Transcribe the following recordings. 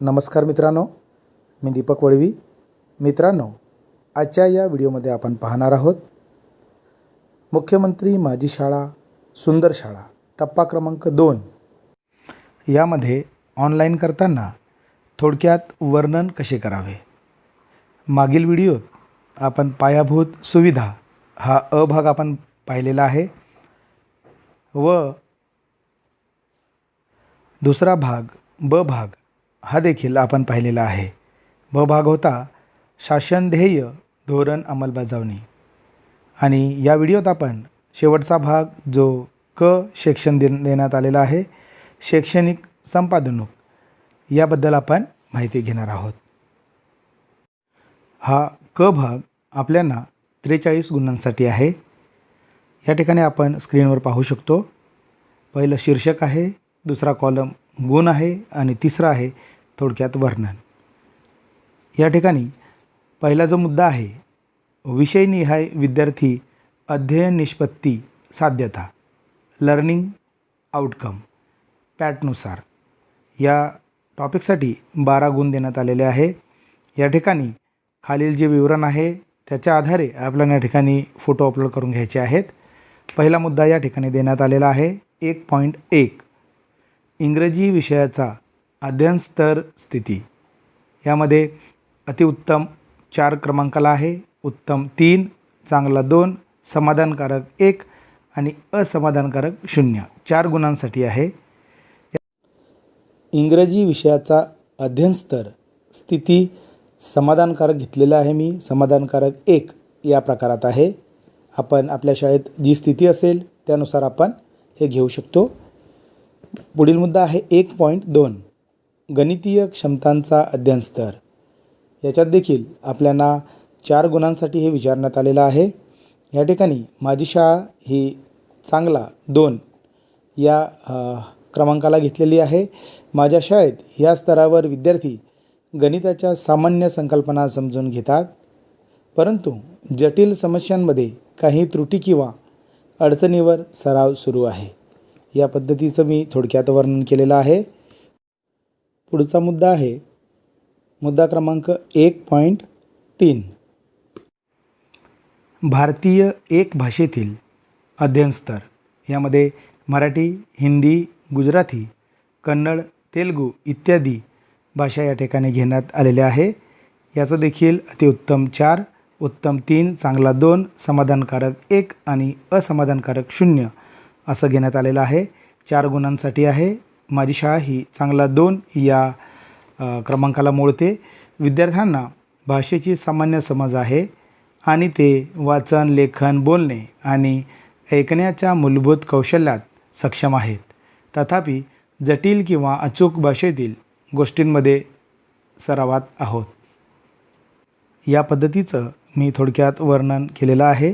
नमस्कार मित्रांनो मी दीपक वळवी. मित्रांनो आजच्या या व्हिडिओमध्ये आपण पाहणार आहोत मुख्यमंत्री माझी शाळा सुंदर शाळा टप्पा क्रमांक दोन. यामध्ये ऑनलाईन करताना थोडक्यात वर्णन कसे करावे? मागील व्हिडिओत आपण पायाभूत सुविधा हा अ भाग आपण पाहिलेला आहे व दुसरा भाग ब भाग हा देखील आपण पाहिलेला आहे. ब भाग होता शासन ध्येय धोरण अंमलबजावणी. आणि या व्हिडिओत आपण शेवटचा भाग जो क सेक्शन दे देण्यात आलेला आहे शैक्षणिक संपादनूक याबद्दल आपण माहिती घेणार आहोत. हा क भाग आपल्याला त्रेचाळीस गुणांसाठी आहे. या ठिकाणी आपण स्क्रीनवर पाहू शकतो. पहिलं शीर्षक आहे दुसरा कॉलम गुण आहे आणि तिसरा आहे थोडक्यात वर्णन. या ठिकाणी पहिला जो मुद्दा आहे विषयनिहाय विद्यार्थी अध्ययन निष्पत्ती साध्यता लर्निंग आउटकम पॅटनुसार या टॉपिकसाठी बारा गुण देण्यात आलेले आहे. या ठिकाणी खालील जे विवरण आहे त्याच्या आधारे आपल्याला या ठिकाणी फोटो अपलोड करून घ्यायचे आहेत. पहिला मुद्दा या ठिकाणी देण्यात आलेला आहे एक पॉईंट एक. इंग्रजी विषयाचा अध्ययनस्तर स्थिती. यामध्ये अतिउत्तम चार क्रमांकाला आहे उत्तम तीन चांगला दोन समाधानकारक एक आणि असमाधानकारक शून्य. चार गुणांसाठी आहे. इंग्रजी विषयाचा अध्ययनस्तर स्थिती समाधानकारक घेतलेला आहे मी समाधानकारक एक या प्रकारात आहे. आपण आपल्या शाळेत जी स्थिती असेल त्यानुसार आपण हे घेऊ शकतो. पुढील मुद्दा आहे एक पॉईंट दोन. गणितीय क्षमतांचा अध्ययन स्तर. याच्यात देखील आपल्याला चार गुणांसाठी हे विचारण्यात आलेलं आहे. या ठिकाणी माझी शाळा ही चांगला दोन या क्रमांकाला घेतलेली आहे. माझ्या शाळेत या स्तरावर विद्यार्थी गणिताच्या सामान्य संकल्पना समजून घेतात. परंतु जटिल समस्यांमध्ये काही त्रुटी किंवा अडचणीवर सराव सुरू आहे. या पद्धतीचं मी थोडक्यात वर्णन केलेलं आहे. पुढचा मुद्दा आहे. मुद्दा क्रमांक एक पॉईंट तीन. भारतीय एक भाषेतील अध्ययनस्तर यामध्ये मराठी हिंदी गुजराती कन्नड तेलगू इत्यादी भाषा या ठिकाणी घेण्यात आलेल्या आहे. याचं देखील अतिउत्तम चार उत्तम तीन चांगला दोन समाधानकारक एक आणि असमाधानकारक शून्य असं घेण्यात आलेलं आहे. चार गुणांसाठी आहे. माझी शाळा ही चांगला दोन या क्रमांकाला मोडते. विद्यार्थ्यांना भाषेची सामान्य समज आहे आणि ते वाचन लेखन बोलणे आणि ऐकण्याच्या मूलभूत कौशल्यात सक्षम आहेत. तथापि जटिल किंवा अचूक भाषेतील गोष्टींमध्ये सरावात आहोत. या पद्धतीचं मी थोडक्यात वर्णन केलेलं आहे.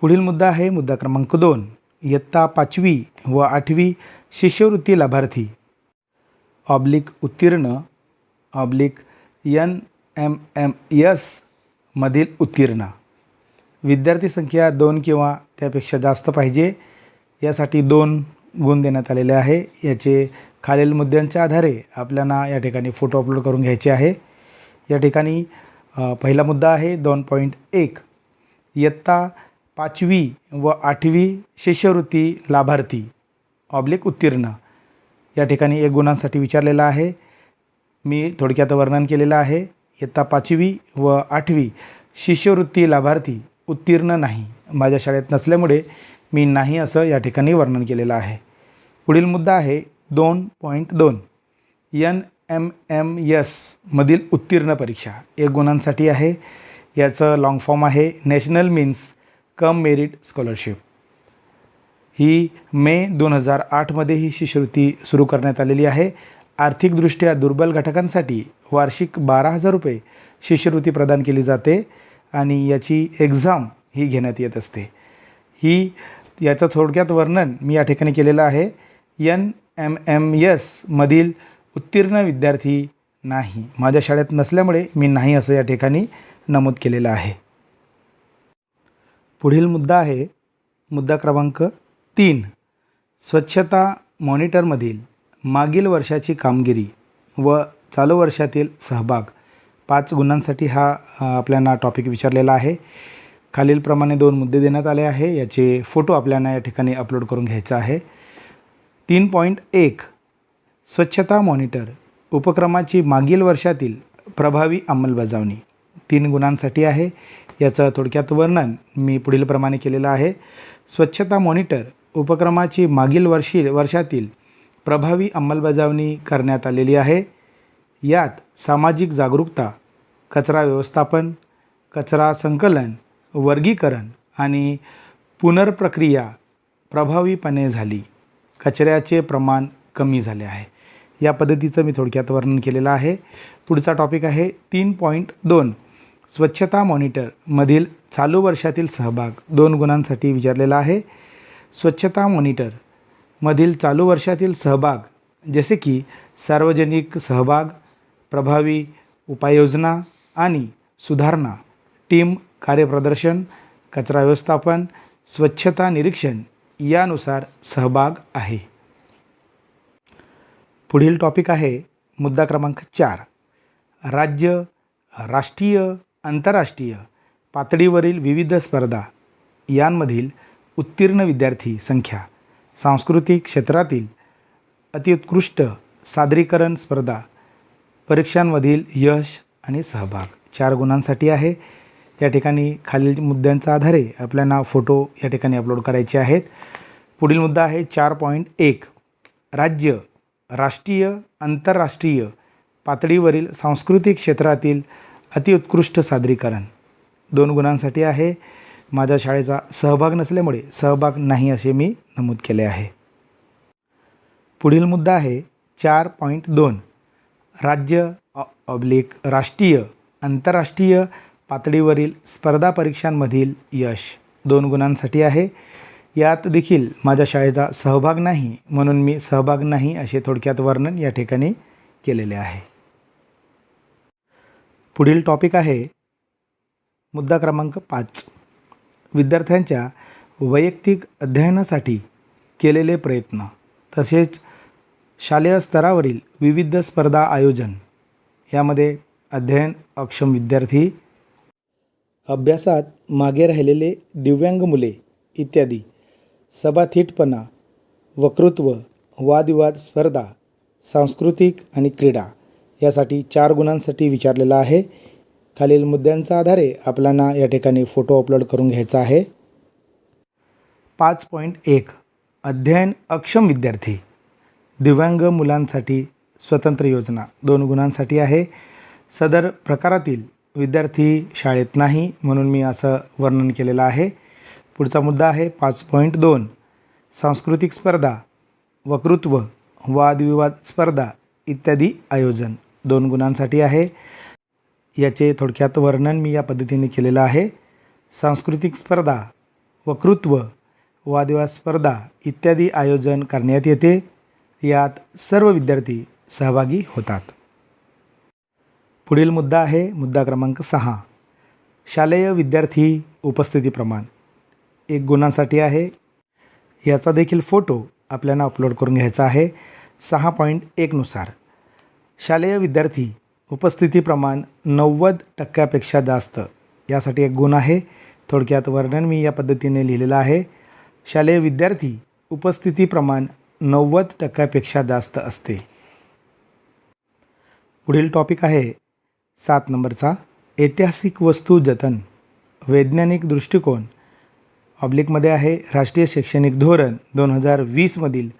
पुढील मुद्दा आहे मुद्दा क्रमांक दोन. इयत्ता पाचवी व आठवी शिष्यवृत्ती लाभार्थी. ऑब्लिक उत्तीर्ण ऑब्लिक एन एम एम मधील उत्तीर्ण. विद्यार्थी संख्या दोन किंवा त्यापेक्षा जास्त पाहिजे. यासाठी दोन गुण देण्यात आलेले आहे. याचे खालील मुद्द्यांच्या आधारे आपल्याला या ठिकाणी फोटो अपलोड करून घ्यायचे आहे. या ठिकाणी पहिला मुद्दा आहे दोन पॉईंट एक. इयत्ता पाचवी व आठवी शिष्यवृत्ती लाभार्थी. ऑब्लिक उत्तीर्ण. या ठिकाणी एक गुणांसाठी विचारलेला आहे. मी थोडक्यात वर्णन केलेलं आहे. इयत्ता पाचवी व आठवी शिष्यवृत्ती लाभार्थी उत्तीर्ण नाही. माझ्या शाळेत नसल्यामुळे मी नाही असं या ठिकाणी वर्णन केलेलं आहे. पुढील मुद्दा आहे दोन पॉईंट दोन. एन एम एम यसमधील उत्तीर्ण परीक्षा. एक गुणांसाठी आहे. याचं लाँग फॉर्म आहे. National means cum merit scholarship. ही मे दोन हजार आठमध्ये ही शिष्यवृत्ती सुरू करण्यात आलेली आहे. आर्थिकदृष्ट्या दुर्बल घटकांसाठी वार्षिक बारा हजार रुपये शिष्यवृत्ती प्रदान केली जाते आणि याची एक्झाम ही घेण्यात येत असते. ही याचं थोडक्यात वर्णन मी या ठिकाणी केलेलं आहे. एन एम एम यसमधील उत्तीर्ण विद्यार्थी नाही. माझ्या शाळेत नसल्यामुळे मी नाही असं या ठिकाणी नमूद केलेलं आहे. पुढील मुद्दा आहे मुद्दा क्रमांक तीन. स्वच्छता मॉनिटरमधील मागील वर्षाची कामगिरी व चालू वर्षातील सहभाग पाच गुणांसाठी हा आपल्याला टॉपिक विचारलेला आहे. खालीलप्रमाणे दोन मुद्दे देण्यात आले आहे याचे फोटो आपल्याला या ठिकाणी अपलोड करून घ्यायचा आहे. तीन पॉईंट एक स्वच्छता मॉनिटर उपक्रमाची मागील वर्षातील प्रभावी अंमलबजावणी तीन गुणांसाठी आहे. याचं थोडक्यात वर्णन मी पुढीलप्रमाणे केलेलं आहे. स्वच्छता मॉनिटर उपक्रमाची मागील वर्षी वर्षातील प्रभावी अंमलबजावणी करण्यात आलेली आहे. यात सामाजिक जागरूकता कचरा व्यवस्थापन कचरा संकलन वर्गीकरण आणि पुनर्प्रक्रिया प्रभावीपणे झाली. कचऱ्याचे प्रमाण कमी झाले आहे. या पद्धतीचं मी थोडक्यात वर्णन केलेलं आहे. पुढचा टॉपिक आहे तीन पॉईंट दोन. स्वच्छता मॉनिटरमधील चालू वर्षातील सहभाग दोन गुणांसाठी विचारलेला आहे. स्वच्छता मॉनिटरमधील चालू वर्षातील सहभाग जसे की सार्वजनिक सहभाग प्रभावी उपाययोजना आणि सुधारणा टीम कार्यप्रदर्शन कचरा व्यवस्थापन स्वच्छता निरीक्षण यानुसार सहभाग आहे. पुढील टॉपिक आहे मुद्दा क्रमांक चार राज्य राष्ट्रीय आंतरराष्ट्रीय पातळीवरील विविध स्पर्धा यांमधील उत्तीर्ण विद्यार्थी संख्या सांस्कृतिक क्षेत्रातील अतिउत्कृष्ट सादरीकरण स्पर्धा परीक्षांमधील यश आणि सहभाग. चार गुणांसाठी आहे. या ठिकाणी खालील मुद्द्यांच्या आधारे आपल्याला फोटो या ठिकाणी अपलोड करायचे आहेत. पुढील मुद्दा आहे चार पॉईंट एक. राज्य राष्ट्रीय आंतरराष्ट्रीय पातळीवरील सांस्कृतिक क्षेत्रातील अतिउत्कृष्ट सादरीकरण. दोन गुणांसाठी आहे. माझ्या शाळेचा सहभाग नसल्यामुळे सहभाग नाही असे मी नमूद केले आहे. पुढील मुद्दा आहे चार पॉईंट दोन. राज्य ऑब्लिक राष्ट्रीय आंतरराष्ट्रीय पातळीवरील स्पर्धा परीक्षांमधील यश. दोन गुणांसाठी आहे. यात देखील माझ्या शाळेचा सहभाग नाही म्हणून मी सहभाग नाही असे थोडक्यात वर्णन या ठिकाणी केलेले आहे. पुढील टॉपिक आहे मुद्दा क्रमांक पाच. विद्यार्थ्यांच्या वैयक्तिक अध्ययनासाठी केलेले प्रयत्न तसेच शालेय स्तरावरील विविध स्पर्धा आयोजन यामध्ये अध्ययन अक्षम विद्यार्थी अभ्यासात मागे राहिलेले दिव्यांग मुले इत्यादी सभाथीटपणा वक्तृत्व वादविवाद स्पर्धा सांस्कृतिक आणि क्रीडा यासाठी चार गुणांसाठी विचारलेला आहे. खालील मुद्द्यांच्या आधारे आपल्याला या ठिकाणी फोटो अपलोड करून घ्यायचा आहे. पाच पॉईंट एक. अध्ययन अक्षम विद्यार्थी. दिव्यांग मुलांसाठी स्वतंत्र योजना. दोन गुणांसाठी आहे. सदर प्रकारातील विद्यार्थी शाळेत नाही म्हणून मी असं वर्णन केलेलं आहे. पुढचा मुद्दा आहे पाच पॉईंट दोन. सांस्कृतिक स्पर्धा वक्तृत्व वादविवाद स्पर्धा इत्यादी आयोजन. दोन गुणांसाठी आहे. याचे थोडक्यात वर्णन मी या पद्धतीने केलेलं आहे. सांस्कृतिक स्पर्धा वक्तृत्व वादविवाद स्पर्धा इत्यादी आयोजन करण्यात येते. यात सर्व विद्यार्थी सहभागी होतात. पुढील मुद्दा आहे मुद्दा क्रमांक सहा. शालेय विद्यार्थी उपस्थिती प्रमाण. एक गुणांसाठी आहे. याचा देखील फोटो आपल्याला अपलोड करून घ्यायचा आहे. सहा पॉईंट एकनुसार शालेय विद्यार्थी उपस्थिती प्रमाण नव्वद टक्क्यापेक्षा जास्त. यासाठी एक गुण आहे. थोडक्यात वर्णन मी या पद्धतीने लिहिलेलं आहे. शालेय विद्यार्थी उपस्थिती प्रमाण नव्वद टक्क्यापेक्षा जास्त असते. पुढील टॉपिक आहे सात नंबरचा. ऐतिहासिक वस्तू जतन. वैज्ञानिक दृष्टिकोन. ऑब्लिकमध्ये आहे राष्ट्रीय शैक्षणिक धोरण दोन हजार वीसमधील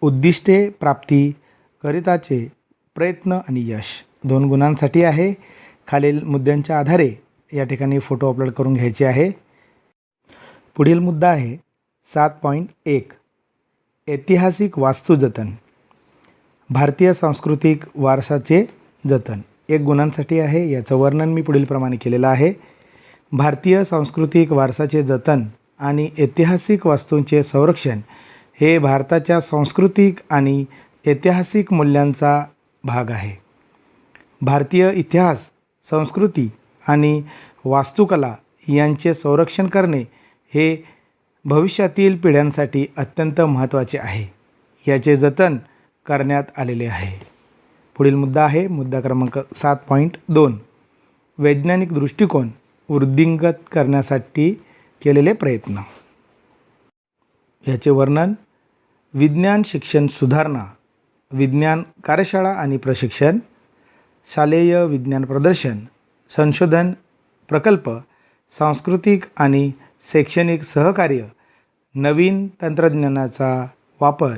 उद्दिष्टे प्राप्ती करिताचे प्रयत्न आणि यश. दोन गुणांसाठी आहे. खालील मुद्द्यांच्या आधारे या ठिकाणी फोटो अपलोड करून घ्यायचे आहे. पुढील मुद्दा आहे. सात पॉईंट एक. ऐतिहासिक वास्तू जतन. भारतीय सांस्कृतिक वारसाचे जतन. एक गुणांसाठी आहे. याचं वर्णन मी पुढीलप्रमाणे केलेलं आहे. भारतीय सांस्कृतिक वारसाचे जतन आणि ऐतिहासिक वास्तूंचे संरक्षण हे भारताच्या सांस्कृतिक आणि ऐतिहासिक मूल्यांचा भाग आहे. भारतीय इतिहास संस्कृती आणि वास्तुकला यांचे संरक्षण करणे हे भविष्यातील पिढ्यांसाठी अत्यंत महत्त्वाचे आहे. याचे जतन करण्यात आलेले आहे. पुढील मुद्दा आहे मुद्दा क्रमांक सात पॉईंट दोन. वैज्ञानिक दृष्टिकोन वृद्धिंगत करण्यासाठी केलेले प्रयत्न. याचे वर्णन विज्ञान शिक्षण सुधारणा विज्ञान कार्यशाळा आणि प्रशिक्षण शालेय विज्ञान प्रदर्शन संशोधन प्रकल्प सांस्कृतिक आणि शैक्षणिक सहकार्य नवीन तंत्रज्ञानाचा वापर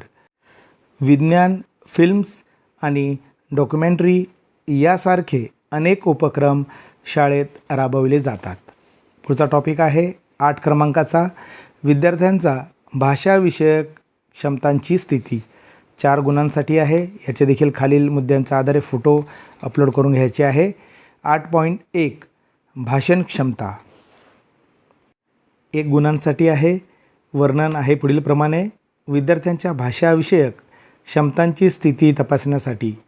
विज्ञान फिल्म्स आणि डॉक्युमेंटरी यासारखे अनेक उपक्रम शाळेत राबवले जातात. पुढचा टॉपिक आहे आठ क्रमांकाचा विद्यार्थ्यांचा भाषाविषयक क्षमतांची स्थिती. चार गुणांसाठी आहे. याचे देखील खालील मुद्द्यांच्या आधारे फोटो अपलोड करून घ्यायचे आहे. आठ पॉईंट एक भाषण क्षमता. एक गुणांसाठी आहे. वर्णन आहे पुढीलप्रमाणे विद्यार्थ्यांच्या भाषाविषयक क्षमतांची स्थिती तपासण्यासाठी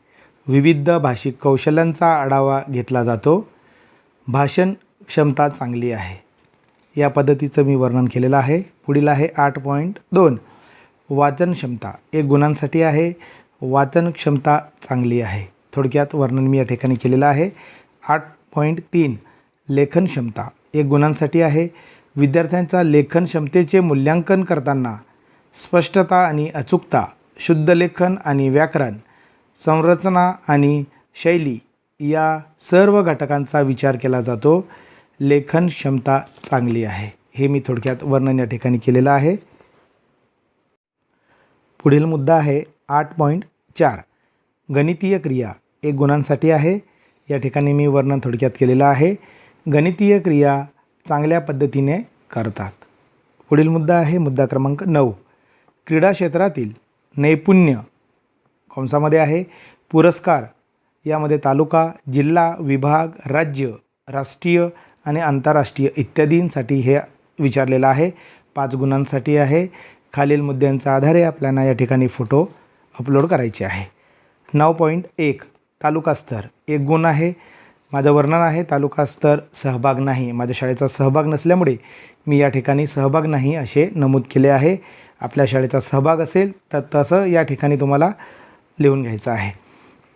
विविध भाषिक कौशल्यांचा आढावा घेतला जातो. भाषण क्षमता चांगली आहे. या पद्धतीचं मी वर्णन केलेलं आहे. पुढील आहे आठ पॉईंट दोन. वाचन क्षमता एक गुणांसाठी आहे. वाचन क्षमता चांगली आहे. थोडक्यात वर्णन मी या ठिकाणी केलेलं आहे. आठ पॉईंट तीन लेखन क्षमता एक गुणांसाठी आहे. विद्यार्थ्यांचा लेखन क्षमतेचे मूल्यांकन करताना स्पष्टता आणि अचूकता शुद्ध लेखन आणि व्याकरण संरचना आणि शैली या सर्व घटकांचा विचार केला जातो. लेखन क्षमता चांगली आहे. हे मी थोडक्यात वर्णन या ठिकाणी केलेलं आहे. पुढील मुद्दा आहे आठ पॉईंट चार. गणितीय क्रिया एक गुणांसाठी आहे. या ठिकाणी मी वर्णन थोडक्यात केलेलं आहे. गणितीय क्रिया चांगल्या पद्धतीने करतात. पुढील मुद्दा आहे मुद्दा क्रमांक नऊ. क्रीडा क्षेत्रातील नैपुण्य कंसामध्ये आहे. पुरस्कार यामध्ये तालुका जिल्हा विभाग राज्य राष्ट्रीय आणि आंतरराष्ट्रीय इत्यादींसाठी हे विचारलेलं आहे. पाच गुणांसाठी आहे. खालील मुद्द्यांच्या आधारे आपल्याला या ठिकाणी फोटो अपलोड करायचे आहे. नऊ पॉईंट एक तालुका स्तर. एक गुण आहे. माझं वर्णन आहे तालुका स्तर सहभाग नाही. माझ्या शाळेचा सहभाग नसल्यामुळे मी या ठिकाणी सहभाग नाही असे नमूद केले आहे. आपल्या शाळेचा सहभाग असेल तर तसं या ठिकाणी तुम्हाला लिहून घ्यायचं आहे.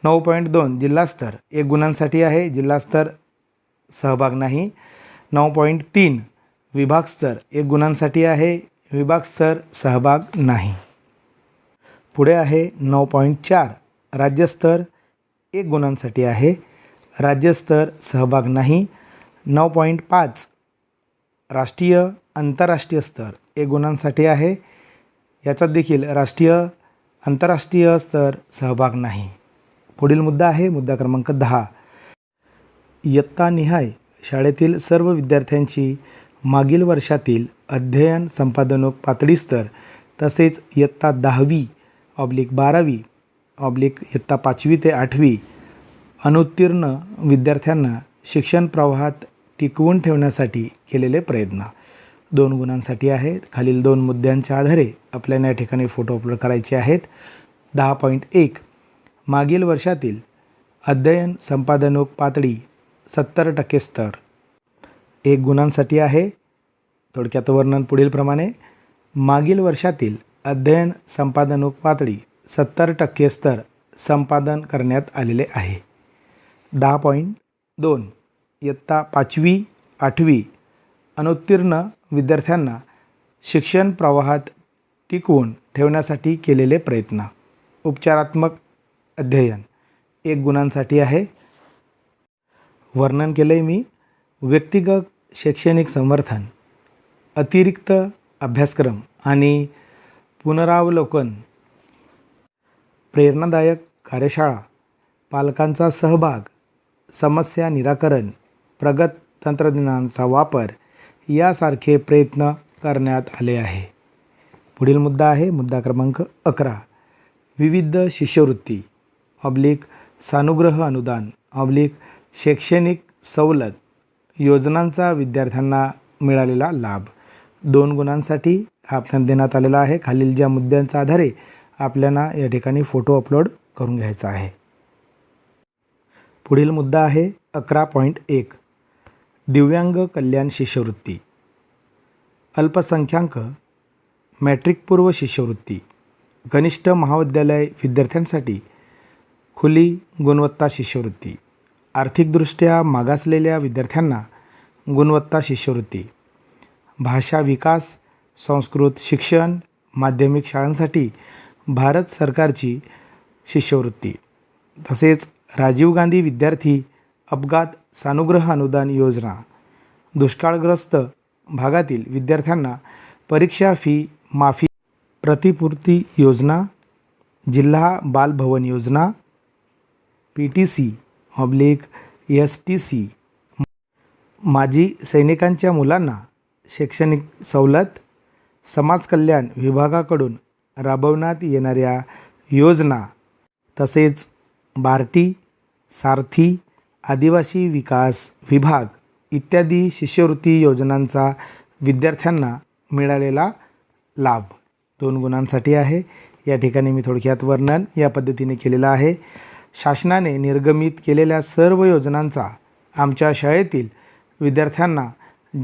नऊ पॉईंट दोन जिल्हास्तर एक गुणांसाठी आहे. जिल्हास्तर सहभाग नाही. नऊ पॉईंट तीन विभागस्तर एक गुणांसाठी आहे. विभाग स्तर सहभाग नाही. पुढे आहे नऊ पॉईंट चार. राज्यस्तर एक गुणांसाठी आहे. राज्यस्तर सहभाग नाही. नऊ पॉईंट पाच. राष्ट्रीय आंतरराष्ट्रीय स्तर एक गुणांसाठी आहे. याच्यात देखील राष्ट्रीय आंतरराष्ट्रीय स्तर सहभाग नाही. पुढील मुद्दा आहे मुद्दा क्रमांक दहा. इयत्तानिहाय शाळेतील सर्व विद्यार्थ्यांची मागील वर्षातील अध्ययन संपादनोक पातळी स्तर तसेच इयत्ता दहावी ऑब्लिक बारावी ऑब्लिक इयत्ता पाचवी ते आठवी अनुत्तीर्ण विद्यार्थ्यांना शिक्षण प्रवाहात टिकवून ठेवण्यासाठी केलेले प्रयत्न. दोन गुणांसाठी आहेत खालील दोन मुद्द्यांच्या आधारे आपल्याला या ठिकाणी फोटो अपलोड करायचे आहेत. दहा पॉईंट एक. मागील वर्षातील अध्ययन संपादनोक पातळी सत्तर टक्के स्तर. एक गुणांसाठी आहे. थोडक्यात वर्णन पुढीलप्रमाणे. मागील वर्षातील अध्ययन संपादनूक पातळी सत्तर टक्के स्तर संपादन करण्यात आलेले आहे. दहा पॉईंट दोन इयत्ता पाचवी आठवी अनुत्तीर्ण विद्यार्थ्यांना शिक्षण प्रवाहात टिकवून ठेवण्यासाठी केलेले प्रयत्न. उपचारात्मक अध्ययन एक गुणांसाठी आहे. वर्णन केलं आहे मी. व्यक्तिगत शैक्षणिक समर्थन अतिरिक्त अभ्यासक्रम आणि पुनरावलोकन प्रेरणादायक कार्यशाळा पालकांचा सहभाग समस्या निराकरण प्रगत तंत्रज्ञानाचा वापर यासारखे प्रयत्न करण्यात आले आहे. पुढील मुद्दा आहे मुद्दा क्रमांक अकरा विविध शिष्यवृत्ती ऑब्लिक सानुग्रह अनुदान ऑब्लिक शैक्षणिक सवलत योजनांचा विद्यार्थ्यांना मिळालेला लाभ. दोन गुणांसाठी हा आपल्याला देण्यात आलेला आहे. खालील ज्या मुद्द्यांच्या आधारे आपल्याला या ठिकाणी फोटो अपलोड करून घ्यायचा आहे. पुढील मुद्दा आहे अकरा पॉईंट एक. दिव्यांग कल्याण शिष्यवृत्ती. अल्पसंख्याक मॅट्रिकपूर्व शिष्यवृत्ती. कनिष्ठ महाविद्यालय विद्यार्थ्यांसाठी खुली गुणवत्ता शिष्यवृत्ती. आर्थिकदृष्ट्या मागासलेल्या विद्यार्थ्यांना गुणवत्ता शिष्यवृत्ती. भाषा विकास संस्कृत शिक्षण माध्यमिक शाळांसाठी भारत सरकारची शिष्यवृत्ती. तसेच राजीव गांधी विद्यार्थी अपघात सानुग्रह अनुदान योजना. दुष्काळग्रस्त भागातील विद्यार्थ्यांना परीक्षा फी माफी प्रतिपूर्ती योजना जिल्हा बालभवन योजना P T C oblique S T C माजी सैनिकांच्या मुलांना शैक्षणिक सवलत समाज कल्याण विभागाकडून राबवण्यात येणाऱ्या योजना तसेच बार्टी सारथी आदिवासी विकास विभाग इत्यादी शिष्यवृत्ती योजनांचा विद्यार्थ्यांना मिळालेला लाभ. दोन गुणांसाठी आहे. या ठिकाणी मी थोडक्यात वर्णन या पद्धतीने केलेलं आहे. शासनाने निर्गमित केलेल्या सर्व योजनांचा आमच्या शाळेतील विद्यार्थ्यांना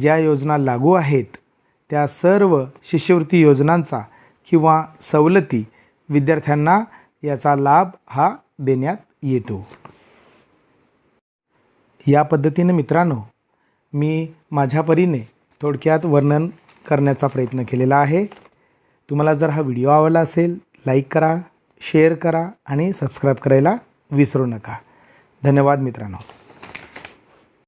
ज्या योजना लागू आहेत त्या सर्व शिष्यवृत्ती योजनांचा किंवा सवलती विद्यार्थ्यांना याचा लाभ हा देण्यात येतो. या पद्धतीने मित्रांनो मी माझ्या परीने थोडक्यात वर्णन करण्याचा प्रयत्न केलेला आहे. तुम्हाला जर हा व्हिडिओ आवडला असेल लाईक करा शेअर करा आणि सबस्क्राईब करायला विसरू नका. धन्यवाद मित्रांनो.